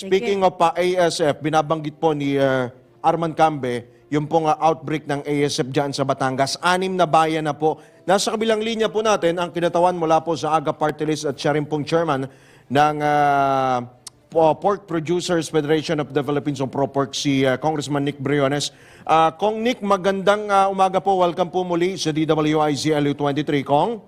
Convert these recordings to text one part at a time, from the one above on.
Speaking of pa ASF, binabanggit po ni uh, Arman Cambe, yung pong uh, outbreak ng ASF dyan sa Batangas. Anim na bayan na po. Nasa kabilang linya po natin, ang kinatawan mula po sa AGA Party List at siya rin pong chairman ng uh, po- Pork Producers Federation of the Philippines o ProPork, si uh, Congressman Nick Briones. Uh, Kong Nick, magandang uh, umaga po. Welcome po muli sa DWIZ LU23. Kong?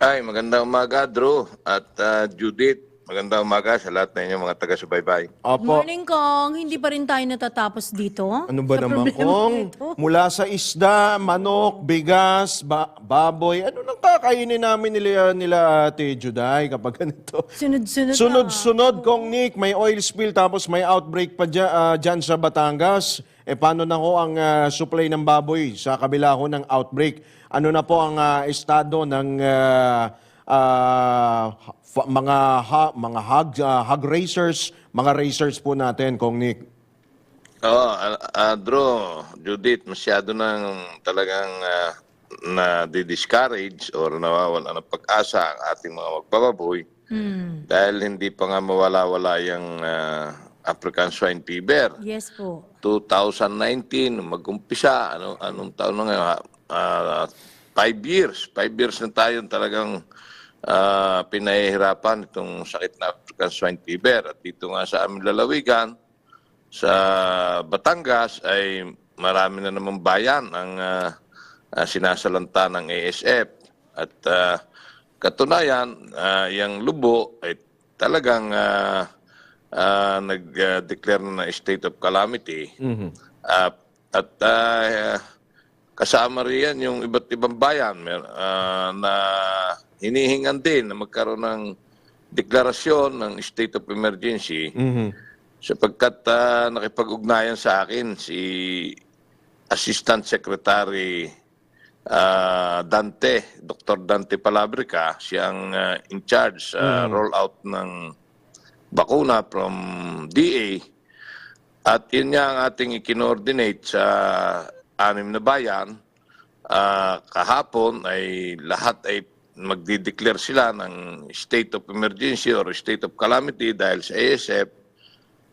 Ay, magandang umaga, Drew at ah, Judith. Magandang umaga sa lahat ng inyong mga taga-subaybay. Opo. Morning, Kong. Hindi pa rin tayo natatapos dito. Ano ba Sa naman problema kung ito. mula sa isda, manok, bigas, ba- baboy, ano nang kakainin namin nila, nila Ate Juday kapag ganito? Sunod-sunod na. Sunod-sunod kong Nick, may oil spill tapos may outbreak pa dyan, ah, dyan sa Batangas. E paano na ho ang ah, supply ng baboy sa kabila ho ng outbreak? Ano na po ang ah, estado ng ah, ah, fa- mga ha- mga hog, ah, hog racers, mga racers po natin, Kong Nick? Oo, ah, ah, Drew, Judith, masyado nang talagang ah, na-discourage or nawawala ng pag-asa ang ating mga magbababoy Hmm. dahil hindi pa nga mawala-wala yung ah, African Swine Fever. Yes po. 2019, nung mag-umpisa, ano, anong taon na ngayon? Ah, five years. Five years na tayo talagang ah, pinahihirapan itong sakit na African Swine Fever. At dito nga sa aming lalawigan, sa Batangas, ay marami na namang bayan ang ah, sinasalanta ng ASF. At ah, katunayan, ah, yung lubo ay talagang ah, ah, nag-declare na state of calamity. Ah, at ah, kasama riyan yung iba't ibang bayan. Ah, na hinihingan din na magkaroon ng deklarasyon ng state of emergency sapagkat ah, nakipag-ugnayan sa akin si Assistant Secretary ah, Dante, Dr. Dante Palabrica, siyang ah, in charge sa rollout ng bakuna from DA at yun nga ang ating ikinoordinate sa anim na bayan. Ah, kahapon ay lahat ay magdi-declare sila ng state of emergency or state of calamity dahil sa ASF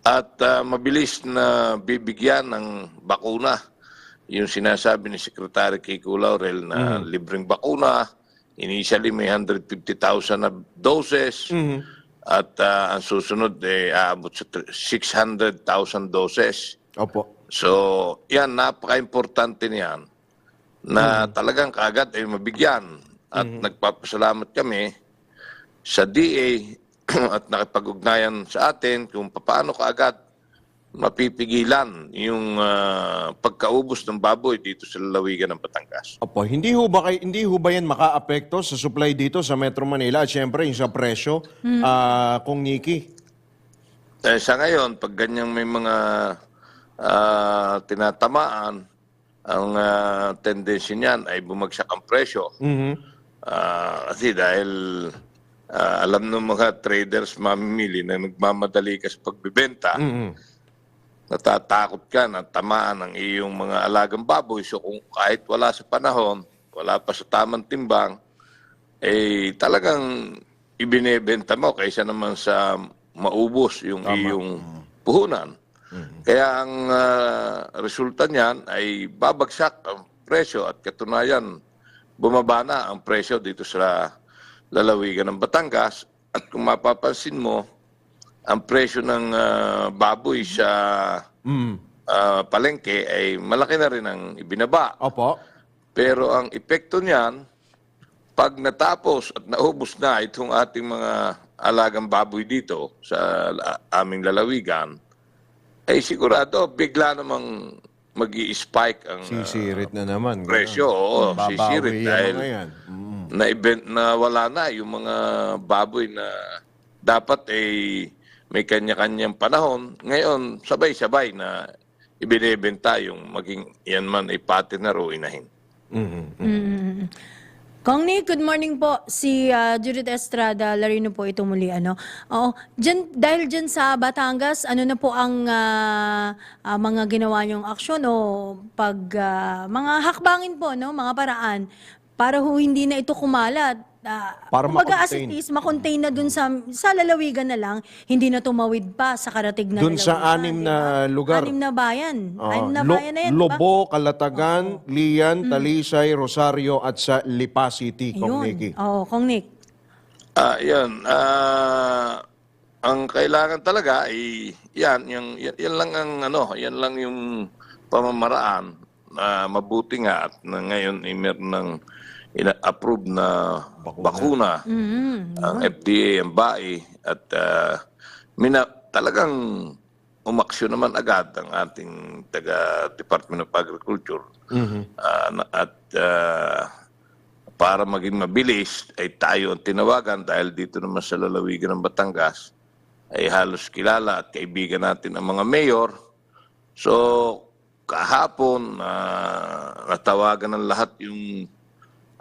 at ah, mabilis na bibigyan ng bakuna yung sinasabi ni Secretary Kiko Laurel na libreng bakuna. Initially may 150,000 na doses. At ah, ang susunod eh aabot sa tr- 600,000 doses. Opo. So, yan napaka-importante niyan na talagang kaagad ay mabigyan. At nagpapasalamat kami sa DA at nakipag-ugnayan sa atin kung paano kaagad mapipigilan yung ah, pagkaubos ng baboy dito sa lalawigan ng Batangas. Opo, hindi ho ba kay, hindi ho ba yan makaapekto sa supply dito sa Metro Manila at syempre yung sa presyo ah, kung Nikki? Eh, sa ngayon, pag ganyang may mga ah, tinatamaan, ang ah, tendency niyan ay bumagsak ang presyo. Mhm. Ah, kasi dahil ah, alam ng mga traders mamimili na nagmamadali ka sa pagbibenta, Mhm. natatakot ka na tamaan ang iyong mga alagang baboy. So kung kahit wala sa panahon, wala pa sa tamang timbang, eh talagang ibinebenta mo kaysa naman sa maubos yung iyong puhunan. Kaya ang ah, resulta niyan ay babagsak ang presyo at katunayan bumaba na ang presyo dito sa lalawigan ng Batangas at kung mapapansin mo ang presyo ng ah, baboy sa Mm. ah, palengke ay malaki na rin ang ibinaba. Opo. Pero ang epekto niyan, pag natapos at naubos na itong ating mga alagang baboy dito sa aming lalawigan, ay sigurado bigla namang mag spike ang ah, Sisirit na naman. presyo. Oo, Babawi sisirit dahil mga yan. Mm. na event na wala na yung mga baboy na dapat ay may kanya-kanyang panahon. Ngayon, sabay-sabay na ibinebenta yung maging yan man ay partner o inahin. Mhm. Mm. Kong Nick, good morning po. Si ah, Judith Estrada Larino po ito muli. Ano? Oo, dyan, dahil dyan sa Batangas, ano na po ang ah, ah, mga ginawa niyong aksyon o pag, ah, mga hakbangin po, no? mga paraan para ho hindi na ito kumalat ah, Para kumbaga as it is, makontain na dun sa, sa lalawigan na lang, hindi na tumawid pa sa karatig na Dun sa lalawigan, anim di na ba? lugar. Anim na bayan. Oo. anim na Lo- bayan na yan, di ba? Lobo, Calatagan, Lian, Talisay, Rosario at sa Lipa City, Kong. Ayun. Oo, Kong Nick. Ah, yan. Ah, ang kailangan talaga ay yan, yung yan, yan lang ang ano, yan lang yung pamamaraan na mabuti nga at na ngayon ay meron ng ina-approve na bakuna, Mhm. ang FDA, ang BAI at ah, mina, talagang umaksyon naman agad ang ating taga Department of Agriculture Ah, na- at ah, para maging mabilis ay tayo ang tinawagan dahil dito naman sa lalawigan ng Batangas ay halos kilala at kaibigan natin ang mga mayor. So kahapon ah, natawagan ng lahat yung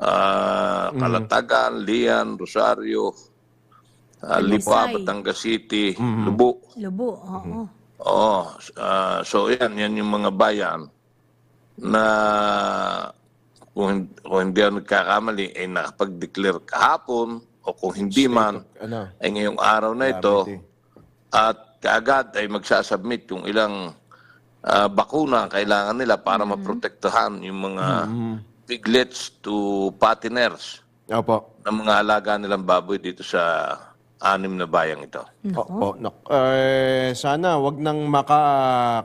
ah, Kalatagan, Lian, Rosario, uh, Lipa, Talisay. Batangas City, Lubo. Lubo, oo. Oo. ah, so yan, yan yung mga bayan na kung, kung hindi ako nagkakamali ay nakapag-declare kahapon o kung hindi man Ano? ay ngayong araw na ito at kaagad ay magsasubmit yung ilang ah, bakuna ang kailangan nila para maprotektahan yung mga piglets to patiners Opo. ng mga alaga nilang baboy dito sa anim na bayang ito. Opo. Nak- eh, sana wag nang maka...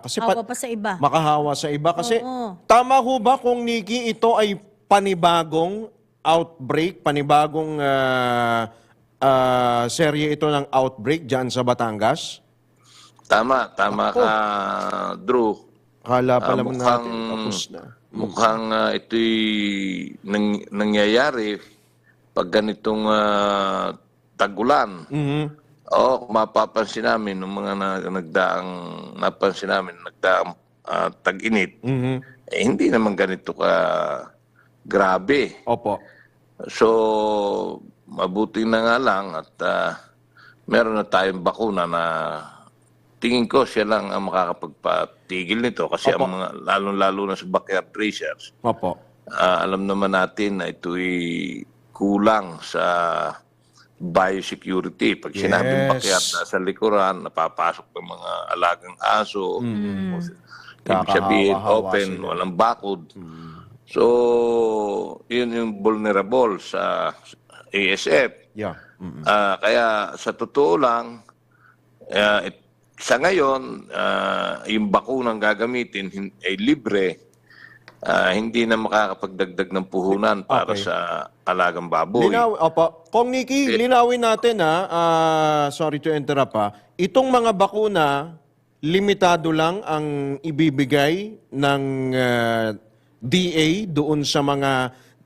Kasi Awa pa- pa sa iba. makahawa sa iba. Kasi Oo. tama ho ba kung Nikki, ito ay panibagong outbreak, panibagong ah, ah, serye ito ng outbreak dyan sa Batangas? Tama, tama ka, Drew. Kala pa Ah, naman mukhang, natin tapos na. Mukhang ah, ito'y nang, nangyayari pag ganitong ah, tagulan. Mhm. Oo, mapapansin namin nung mga na, nagdaang napansin namin nagdaang ah, tag-init, Mhm. eh, hindi naman ganito ka grabe. Opo. So, mabuti na nga lang at ah, meron na tayong bakuna na tingin ko siya lang ang makakapagpatigil nito kasi ang mga lalong-lalo na sa backyard racers, Opo. ah, alam naman natin na ito'y kulang sa biosecurity. Pag sinabing Yes. backyard na sa likuran, napapasok ng mga alagang aso, ibig Kakahawa-hawa sabihin open, sila. walang bakod. So, yun yung vulnerable sa ASF. Yeah. Mhm. Ah, kaya sa totoo lang, ah, it- sa ngayon, ah, yung bakunang gagamitin ay libre, ah, hindi na makakapagdagdag ng puhunan para Okay. sa alagang baboy. Linaw, opo. Kong Nikki, linawin natin ha, ah, sorry to interrupt ha, itong mga bakuna, limitado lang ang ibibigay ng ah, DA doon sa mga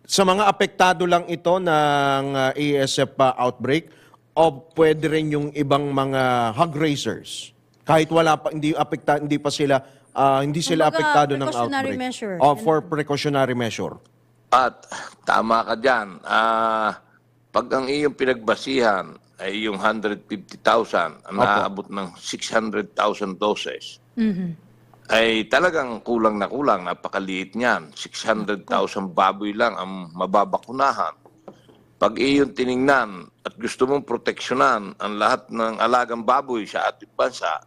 sa mga apektado lang ito ng ah, ASF pa outbreak o pwede rin yung ibang mga hog raisers kahit wala pa hindi apekta hindi pa sila ah, hindi sila Kumbaga, apektado ng precautionary outbreak. measure. Oh, for precautionary measure. At tama ka dyan. Ah, pag ang iyong pinagbasihan ay yung 150,000, ang naaabot ng 600,000 doses, ay talagang kulang na kulang, napakaliit niyan. 600,000 baboy lang ang mababakunahan. Pag iyong tiningnan at gusto mong proteksyonan ang lahat ng alagang baboy sa ating bansa,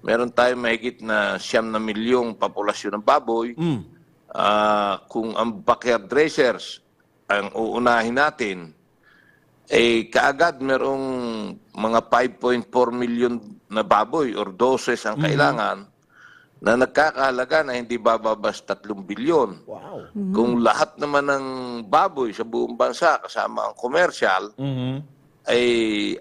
meron tayong mahigit na siyam na milyong populasyon ng baboy. Mm. Ah, kung ang backyard racers ang uunahin natin, eh kaagad merong mga 5.4 million na baboy or doses ang kailangan na nagkakahalaga na hindi bababas 3 bilyon. Wow. Kung lahat naman ng baboy sa buong bansa kasama ang commercial Mhm. Ay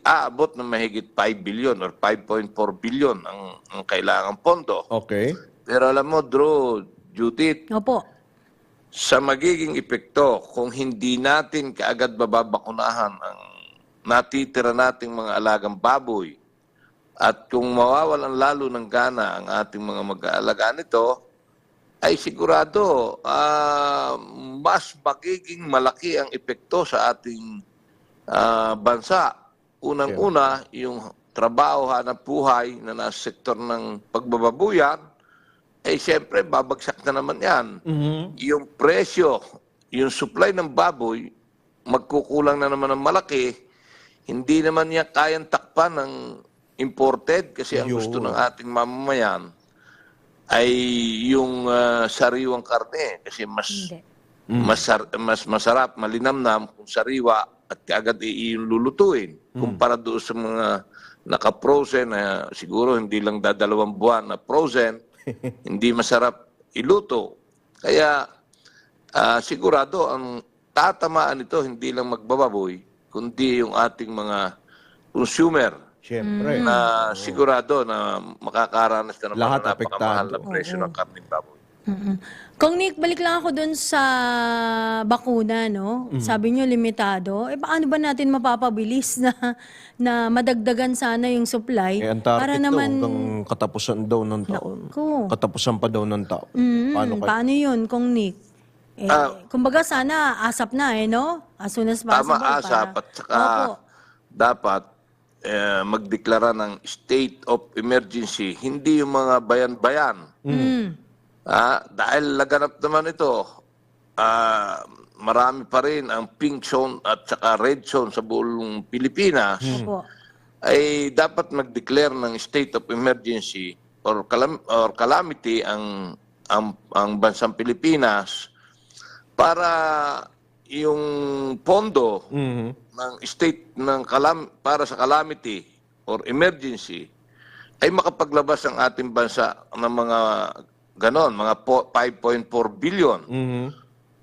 aabot ng mahigit 5 billion or 5.4 billion ang, ang kailangang pondo. Okay. Pero alam mo, Drew, Judith, Opo. sa magiging epekto kung hindi natin kaagad bababakunahan ang natitira nating mga alagang baboy at kung mawawalan lalo ng gana ang ating mga mag-aalaga nito, ay sigurado ah, mas magiging malaki ang epekto sa ating ah, bansa. Unang-una, yung trabaho, hanap buhay na nasa sektor ng pagbababuyan, ay siyempre babagsak na naman yan Mhm. yung presyo, yung supply ng baboy magkukulang na naman ng malaki, hindi naman niya kayang takpan ng imported kasi ang gusto ng ating mamamayan ay yung ah, sariwang karne kasi mas Hindi. masar- mas masarap, malinamnam kung sariwa at kaagad iiyong lulutuin. Kumpara doon sa mga naka-frozen na siguro hindi lang dadalawang buwan na frozen, hindi masarap iluto. Kaya ah, sigurado ang tatamaan nito hindi lang magbababoy, kundi yung ating mga consumer Siyempre. na sigurado na makakaranas na naman Lahat ng napakamahal na presyo ng karning baboy. Mm-mm. Kung Nick, balik lang ako dun sa bakuna, no? Mm-hmm. Sabi nyo, limitado. Eh, paano ba natin mapapabilis na, na madagdagan sana yung supply? Eh, ang target para daw naman, hanggang katapusan daw ng taon. ko. Katapusan pa daw ng taon. Mm, Paano paano, kay- yun, Kung Nick? Eh, Ah. kumbaga sana asap na eh, no? As soon as possible. Tama asap para- at saka Opo. dapat eh, magdeklara ng state of emergency, hindi yung mga bayan-bayan. Mm. Ah, dahil laganap naman ito, ah, marami pa rin ang pink zone at saka red zone sa buong Pilipinas, Opo. ay dapat mag-declare ng state of emergency or, calam- or calamity ang, ang, ang bansang Pilipinas para yung pondo Mhm. ng state ng kalam para sa calamity or emergency ay makapaglabas ang ating bansa ng mga ganon, mga po- 5.4 billion. Mhm.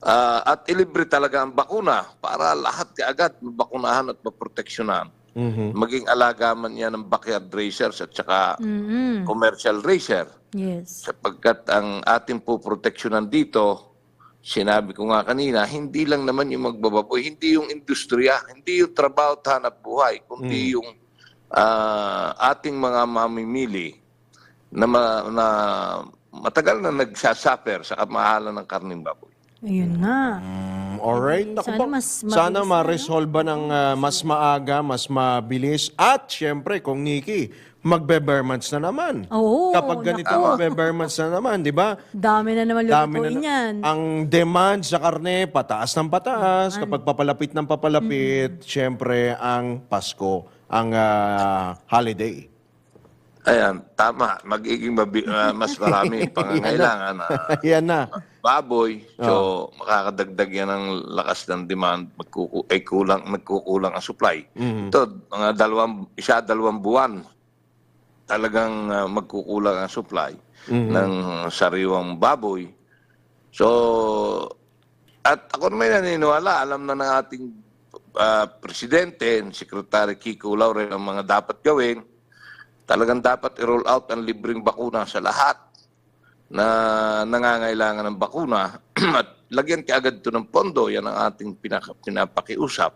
Ah, at ilibre talaga ang bakuna para lahat kaagad mabakunahan at maproteksyonan. Mhm. Maging alaga man yan ng backyard racers at saka Mm-mm. commercial racer. Yes. Sapagkat ang ating po proteksyonan dito, sinabi ko nga kanina, hindi lang naman yung magbababoy, hindi yung industriya, hindi yung trabaho at hanap buhay, kundi yung ah, ating mga mamimili na, ma- na matagal na nagsasuffer sa kamahalan ng karning baboy. Ayun nga. Mm, alright. Naku Sana mas mabilis Sana na, ma-resolve ng ah, mas maaga, mas mabilis. At syempre, kung Nikki, magbe-bear months na naman. Oo, Kapag ganito, magbe-bear months na naman, di ba? Dami na naman lutuin na, yan. Ang demand sa karne, pataas ng pataas. Kapag papalapit ng papalapit, syempre, ang Pasko, ang ah, holiday. Ayan, tama. Magiging mabi- ah, mas marami ang pangangailangan na Ayan na. baboy. So, makakadagdag yan ng lakas ng demand. Magkuku- ay kulang, nagkukulang ang supply. Ito, mga dalawang, isa, dalawang buwan, talagang ah, magkukulang ang supply ng sariwang baboy. So, at ako naman naniniwala, alam na ng ating ah, presidente, Secretary Kiko Laurel, ang mga dapat gawin. Talagang dapat i-roll out ang libreng bakuna sa lahat na nangangailangan ng bakuna at lagyan kaagad ito ng pondo. Yan ang ating pinaka- pinapakiusap.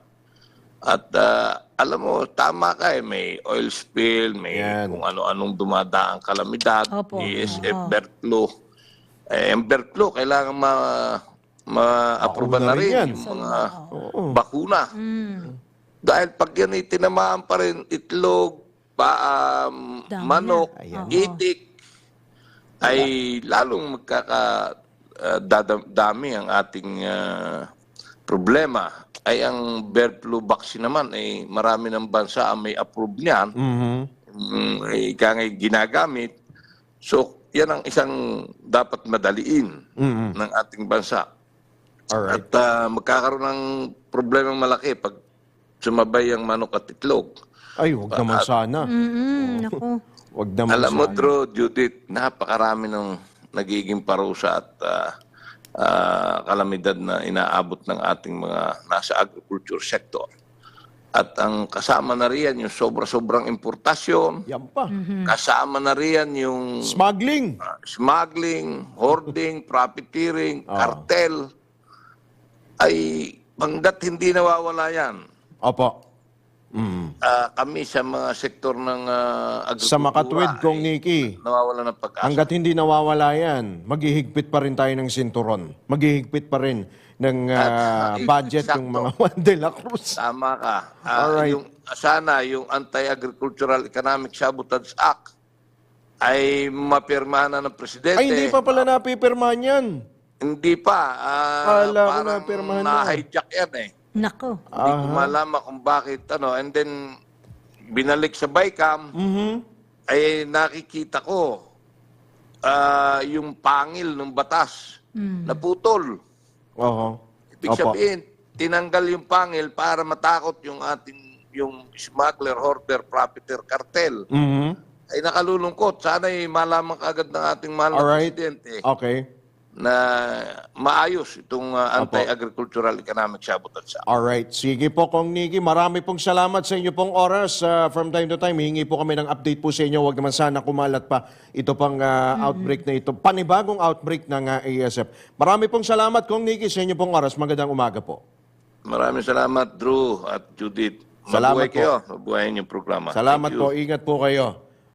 At ah, alam mo, tama ka eh. May oil spill, may Yan. kung ano-anong dumadaang kalamidad, Opo. ESF, Oo. flu. Eh, ang flu, kailangan ma ma-approve Bakuna na rin rin yan. yung mga Oo. bakuna. Mm. Dahil pag yan ay tinamaan pa rin itlog, pa, um, Dami manok, na. Ayan. itik, ay lalong magkaka uh, dada- dami ang ating uh, problema. Ay ang bird flu vaccine naman ay marami ng bansa ang may approve niyan. Mhm. Mm, ay ika nga'y ginagamit. So, yan ang isang dapat madaliin Mhm. ng ating bansa. Alright. At ah, magkakaroon ng problemang malaki pag sumabay ang manok at itlog. Ay, wag naman sana. Mm-mm. Naku. Wag naman Alam mo, sana. Drew, Judith, napakarami ng nagiging parusa at ah, ah, kalamidad na inaabot ng ating mga nasa agriculture sector. At ang kasama na riyan yung sobra-sobrang importasyon, Yan pa. kasama na riyan yung Smuggling. ah, smuggling, hoarding, profiteering, Ah. cartel, ay hanggat hindi nawawala yan, Opo. Mm. ah, kami sa mga sektor ng uh, agrikultura Sa makatwid kong ay Nikki, nawawala ng pag-asa. hanggat hindi nawawala yan, maghihigpit pa rin tayo ng sinturon. Maghihigpit pa rin ng ah, At, budget yung mga Juan de la Cruz. Tama ka. Ah, Alright. yung, sana yung Anti-Agricultural Economic Sabotage Act ay mapirma na ng presidente. Ay, hindi pa pala napipirmahan yan. Hindi pa. Ah, Akala ko parang napirmahan na. na-hijack yan eh. Nako. Hindi ko malaman kung bakit ano and then binalik sa Bicam Mhm. ay nakikita ko ah, yung pangil ng batas naputol. Oho. Ibig Opo. sabihin, tinanggal yung pangil para matakot yung ating yung smuggler, hoarder, profiteer, cartel. Mhm. Ay nakalulungkot. Sana ay malaman kaagad ng ating mahal na Alright. presidente Okay. Na maayos itong ah, anti-agricultural economic sabotage. sa- Alright. Sige po, Kong Niki. Marami pong salamat sa inyo pong oras. Ah, from time to time, hihingi po kami ng update po sa inyo. Huwag naman sana kumalat pa ito pang ah, outbreak na ito. Panibagong outbreak ng ah, ASF. Marami pong salamat, Kong Niki, sa inyo pong oras. Magandang umaga po. Maraming salamat, Drew at Judith. Salamat Mabuhay po. kayo. Mabuhayin yung programa. Salamat po. Ingat po kayo.